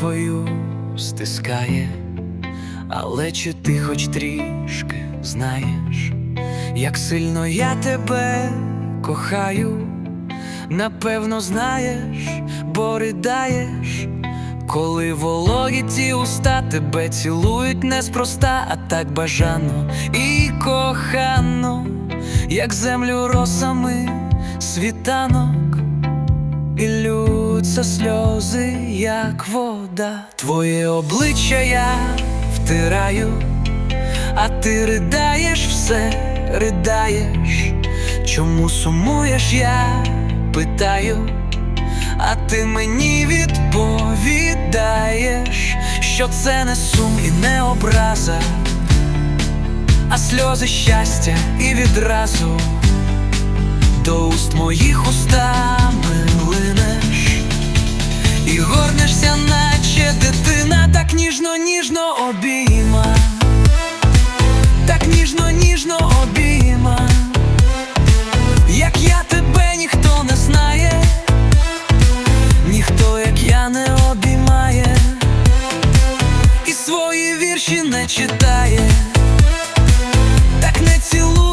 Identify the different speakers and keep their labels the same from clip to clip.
Speaker 1: твою стискає, але чи ти хоч трішки знаєш, як сильно я тебе кохаю, напевно, знаєш, бо ридаєш, коли вологі ті уста тебе цілують неспроста, а так бажано і кохано, як землю росами світанок. І лються сльози, як вода. Твоє обличчя я втираю, а ти ридаєш все, ридаєш. Чому сумуєш, я питаю, а ти мені відповідаєш, що це не сум і не образа, а сльози щастя і відразу до уст моїх устами так ніжно, ніжно обійма, так ніжно, ніжно обійма, як я тебе ніхто не знає, ніхто, як я не обіймає, і свої вірші не читає, так не цілує,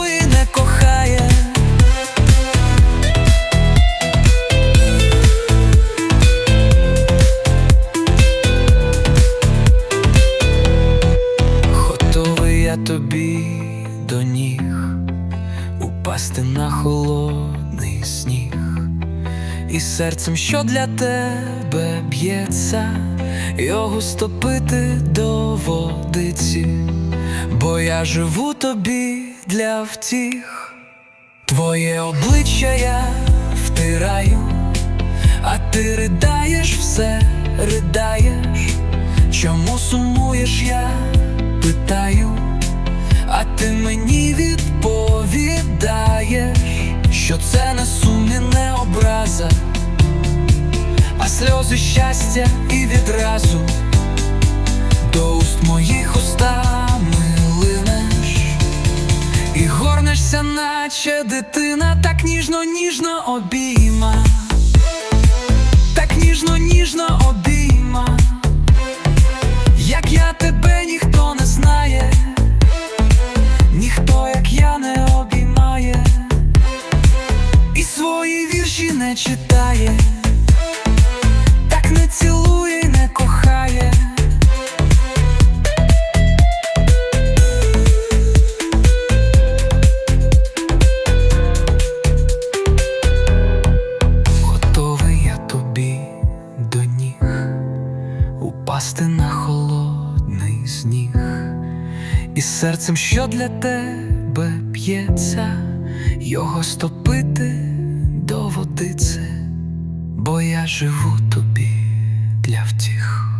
Speaker 1: упасти на холодний сніг, і серцем, що для тебе б'ється, його стопити до водиці, бо я живу тобі для втіх, твоє обличчя я втираю, а ти ридаєш все, ридаєш. Чому сумуєш, я питаю, а ти мені відповідаєш, що це не сум не образа, а сльози щастя і відразу до уст моїх устами линеш і горнешся, наче дитина, так ніжно, ніжно обійма, так ніжно, ніжно обійма. І серцем, що для тебе п'ється, його стопити до водиці, бо я живу тобі для втіх.